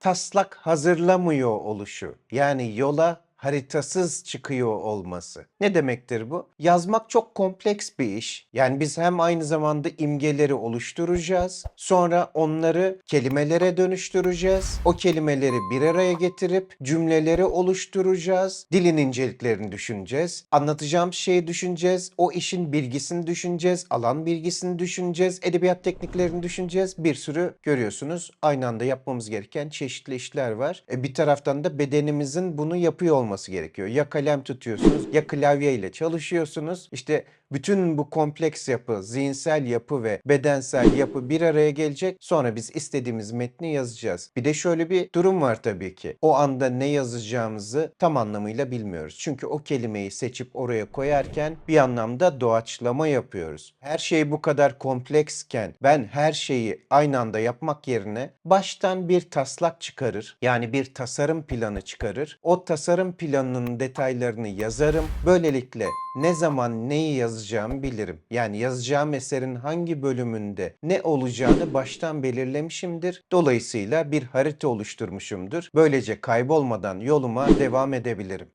taslak hazırlamıyor oluşu. Yani yola haritasız çıkıyor olması. Ne demektir bu? Yazmak çok kompleks bir iş. Yani biz hem aynı zamanda imgeleri oluşturacağız. Sonra onları kelimelere dönüştüreceğiz. O kelimeleri bir araya getirip cümleleri oluşturacağız. Dilin inceliklerini düşüneceğiz. Anlatacağım şeyi düşüneceğiz. O işin bilgisini düşüneceğiz. Alan bilgisini düşüneceğiz. Edebiyat tekniklerini düşüneceğiz. Bir sürü görüyorsunuz. Aynı anda yapmamız gereken çeşitli işler var. E, bir taraftan da bedenimizin bunu yapıyor olması gerekiyor. Ya kalem tutuyorsunuz ya klavye ile çalışıyorsunuz. İşte bütün bu kompleks yapı, zihinsel yapı ve bedensel yapı bir araya gelecek. Sonra biz istediğimiz metni yazacağız. Bir de şöyle bir durum var tabii ki. O anda ne yazacağımızı tam anlamıyla bilmiyoruz. Çünkü o kelimeyi seçip oraya koyarken bir anlamda doğaçlama yapıyoruz. Her şey bu kadar kompleksken ben her şeyi aynı anda yapmak yerine baştan bir taslak çıkarır. Yani bir tasarım planı çıkarır. O tasarım planının detaylarını yazarım. Böylelikle ne zaman neyi yazacağımı bilirim. Yani yazacağım eserin hangi bölümünde ne olacağını baştan belirlemişimdir. Dolayısıyla bir harita oluşturmuşumdur. Böylece kaybolmadan yoluma devam edebilirim.